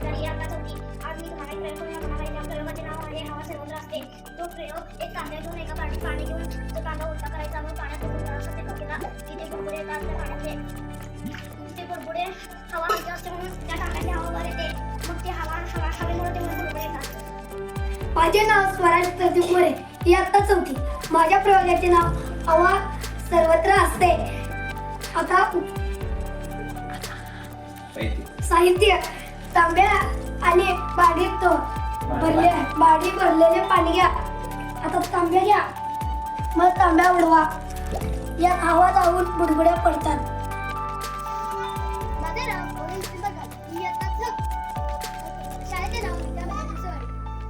एक प्रयोग करून दाखवणार आहे त्या प्रयोगाचे नाव आहे हवा सर्वत्र असते. तो प्रयोग एक तांब्या घेऊन एका पाणी पाणी घेऊन तो तांब्या उलटा करायचा मग पाण्यात ते तिथे बुडबुडे येतात त्या पाण्यातले बुडबुडे हवा हलकी असते म्हणून त्या हवा वर येते मग ती हवा हवा हवेमुळे ते बुडबुडे येतात माझे नाव स्वराज प्रदीप मोरे. इयत्ता चौथी. माझ्या प्रयोगाचे नाव हवा सर्वत्र असते. आता साहित्य. तांब्या आणि बाडीत भरले बाडी भरलेले पाणी घ्या. आता तांब्या घ्या. मग तांब्या उडवा. या हवा जाऊन बुडबुड्या पडतात.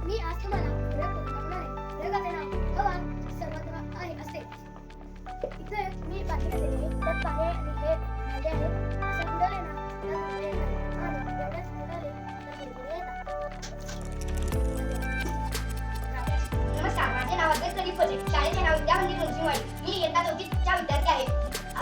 मी आज तुम्हाला हवा सर्वत्र आहे. असे. इथे मी पाणी घातलेले आहे. त्यात पाणी आणि हे माझे नाव अद्वैत शाळेचे नाव विद्या मंदिर नृसिंहवाडी मी इयत्ता चौथीच्या विद्यार्थी आहे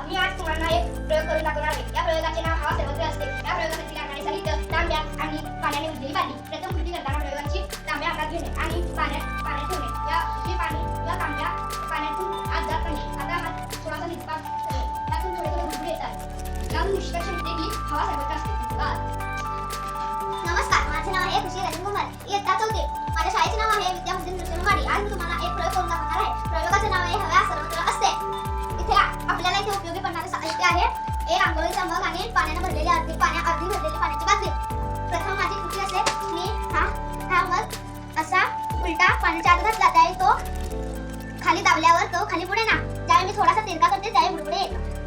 मी आज तुम्हाला एक प्रयोग करून दाखवणार आहे. या प्रयोगाचे नाव हवा सर्वत्र असते. या प्रयोगासाठी लागणारे साहित्य तांब्या आणि पाण्याने उडलेली बादली प्रथम कृती करताना प्रयोगांची तांब्या हातात घेणे आणि पाण्यात पाण्यात ठेवणे या. ही पाणी या तांब्या पाण्यातून आत जात नाही. आता हात थोडासा निष्पात करेल. त्यातून थोडे थोडे बुडबुडे येतात. यातून निष्कर्ष होते की हवा सर्वत्र असते. नमस्कार. माझे नाव आहे खुशी रजनी इयत्ता चौथी. हे एक आंघोळीचा मग आणि पाण्याने भरलेली अर्धी पाण्या अर्धी भरलेली पाण्याची बादली. प्रथम माझी कृती असेल मी हा हा मग असा उलटा पाण्याच्या आत घातला त्यावेळी तो खाली दाबल्यावर तो खाली पुढे ना. ज्यावेळी मी थोडासा तिरका करते त्यावेळी बुडबुडे येतो